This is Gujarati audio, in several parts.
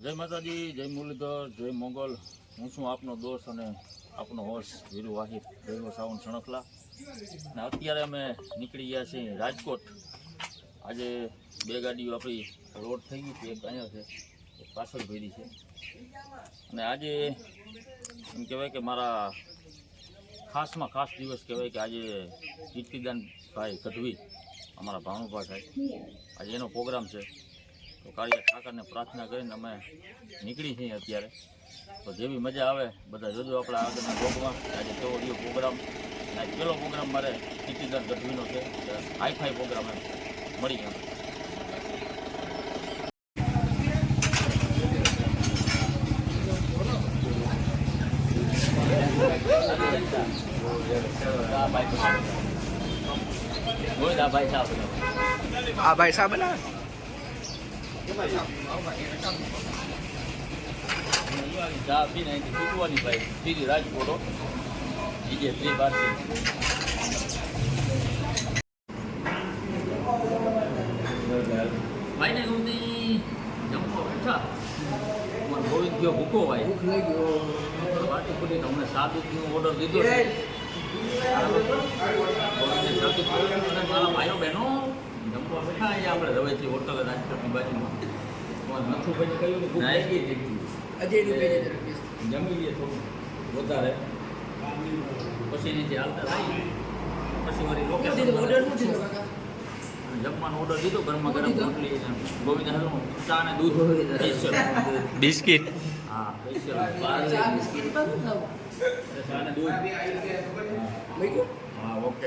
જય માતાજી, જય મુરલીધર, જય મોગલ. હું છું આપનો દોસ્ત અને આપનો હોશ, વીરુ વાહિર જય સાવન સણખલા અને અત્યારે અમે નીકળી ગયા છીએ રાજકોટ. આજે બે ગાડીઓ આપણી રોડ થઈ ગઈ છે, એક અહીંયા છે, એક પાછળ ભેરી છે. અને આજે એમ કહેવાય કે મારા ખાસમાં ખાસ દિવસ કહેવાય કે આજે કીર્તિદાન ભાઈ ગઢવી, અમારા ભાણુભા સાહેબ. આજે એનો પ્રોગ્રામ છે. તો કાળિયા ઠાકરને પ્રાર્થના કરીને અમે નીકળી છીએ અત્યારે. તો જેવી મજા આવે, બધા જોજો આપણા આગળના ભોગમાં આજે કેવો પ્રોગ્રામ આજે પહેલો પ્રોગ્રામ મારે કીર્તિદાન ગઢવીનો છે. હાઈફાઈ પ્રોગ્રામ એમ. મળી ગયા. ભાઈ સાહેબ આ સાહેબ ચા પીને અહીંથી છૂટવાની ભાઈ સીધી રાજકોટ. બીજે ગમતી જમવા બેઠા અમારો જ ગયો ભૂખો ભાઈ ભૂખ લઈ ગયો વાટી પૂરીને અમને સાદુકનો ઓર્ડર દીધો મારા ભાઈઓ બહેનો જમવા બેઠા અહીંયા આપણે રવેથી હોટલ રાજકોટની બાજુમાં. અમારા નથુભાઈને કહ્યું કે ભૂખ લાગી? ગઈ અજયનું પેજ જમી લઈએ થોડું વધારે. પછી નીચે હાલતા થઈ પછી વળી લોકેશન ઓર્ડર શું છે કાકા? જમવાનો ઓર્ડર દીધો ગરમા ગરમ રોટલી ને ગોવિંદ હાથનું ચા ને દૂધ. સ્પેશિયલ. બિસ્કિટ. હા સ્પેશિયલ. બાર ચા બિસ્કિટ પણ શું ખાવું? ચા ને દૂધ. મૂક્યું હા ઓકે.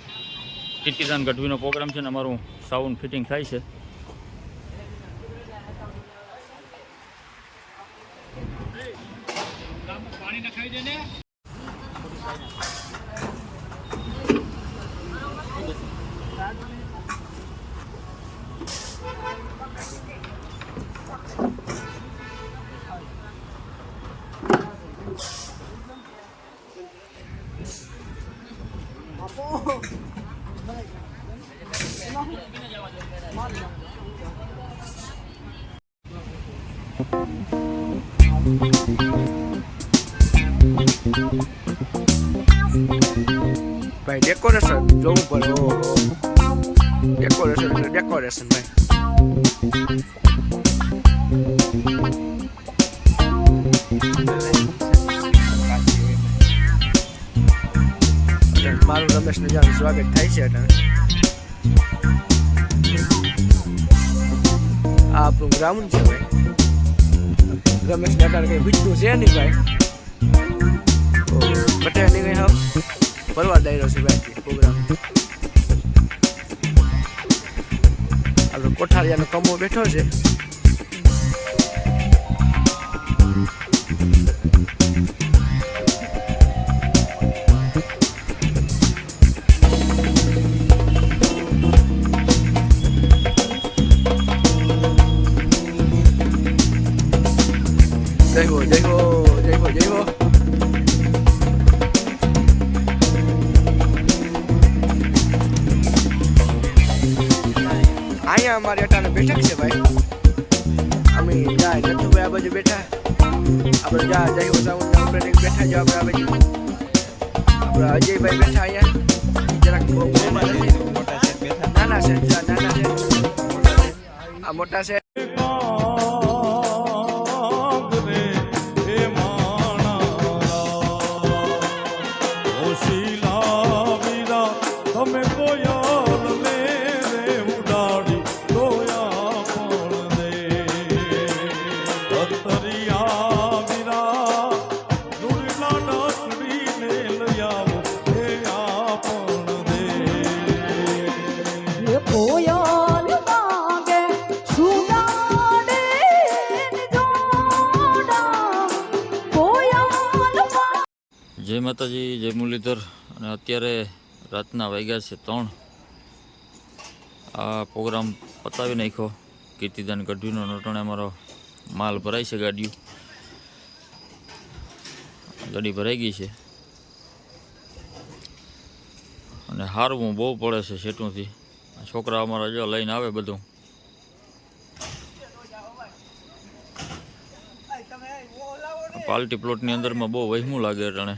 કીર્તિદાન ગઢવીનો પ્રોગ્રામ છે ને અમારું સાઉન્ડ ફિટિંગ થાય છે. ભાઈ ડેકોરેશન જોવું પડે ડેકોરેશન એટલે ડેકોરેશન ભાઈ સ્વાગત થાય છે અત્યારે આ આપણું ગ્રાઉન્ડ છે ભાઈ. રમેશ અત્યારે કઈ બીજું છે નહીં ભાઈ. બટે નહીં કઈ હાવ ફરવા દાયરો છે ભાઈ પ્રોગ્રામ આપણો કોઠારિયાનો કમો બેઠો છે. અહીંયા અમારી અટાણે બેઠક છે ભાઈ. અમે જાય નથુભાઈ આ બાજુ બેઠા. આપણે જા જય હો સાઉન્ડ ઓપરેટિંગ બેઠા જો આપણે આ બાજુ. આપણે અજયભાઈ બેઠા અહીંયા. જરાક બહુ મોંમાં નથી નાના છે નાના છે. આ મોટા છે. જય માતાજી, જય મુરલીધર. અને અત્યારે રાતના વાગ્યા છે ત્રણ. આ પ્રોગ્રામ પતાવી નાખ્યો. કીર્તિદાન ગઢવીનો નટણે અમારો માલ ભરાય છે ગાડીઓ. ગાડી ભરાઈ ગઈ છે. અને હારવું બહુ પડે છે સેટુંથી છોકરા અમારા જો લઈને આવે બધું. પાલટી પ્લોટની અંદરમાં બહુ વહેમું લાગે અટાણે